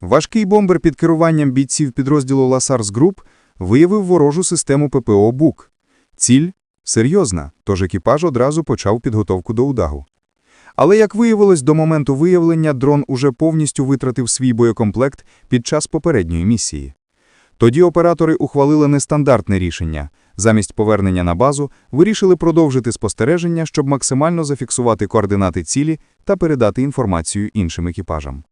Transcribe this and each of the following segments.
Важкий бомбер під керуванням бійців підрозділу Ласарс Груп виявив ворожу систему ППО «Бук». Ціль – серйозна, тож екіпаж одразу почав підготовку до удару. Але, як виявилось, до моменту виявлення дрон уже повністю витратив свій боєкомплект під час попередньої місії. Тоді оператори ухвалили нестандартне рішення. Замість повернення на базу вирішили продовжити спостереження, щоб максимально зафіксувати координати цілі та передати інформацію іншим екіпажам.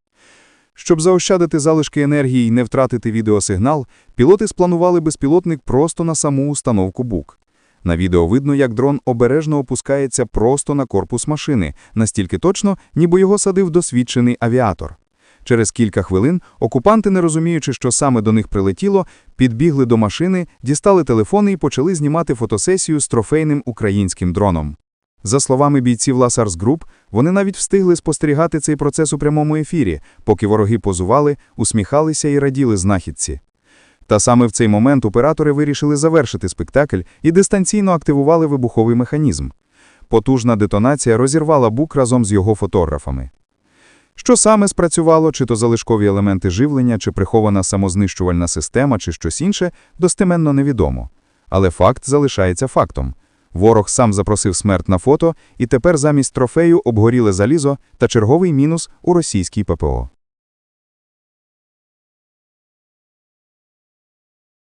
Щоб заощадити залишки енергії і не втратити відеосигнал, пілоти спланували безпілотник просто на саму установку БУК. На відео видно, як дрон обережно опускається просто на корпус машини, настільки точно, ніби його садив досвідчений авіатор. Через кілька хвилин окупанти, не розуміючи, що саме до них прилетіло, підбігли до машини, дістали телефони і почали знімати фотосесію з трофейним українським дроном. За словами бійців Ласарс Груп, вони навіть встигли спостерігати цей процес у прямому ефірі, поки вороги позували, усміхалися і раділи знахідці. Та саме в цей момент оператори вирішили завершити спектакль і дистанційно активували вибуховий механізм. Потужна детонація розірвала бук разом з його фотографами. Що саме спрацювало, чи то залишкові елементи живлення, чи прихована самознищувальна система, чи щось інше, достеменно невідомо. Але факт залишається фактом. Ворог сам запросив смерть на фото, і тепер замість трофею обгоріле залізо та черговий мінус у російській ППО.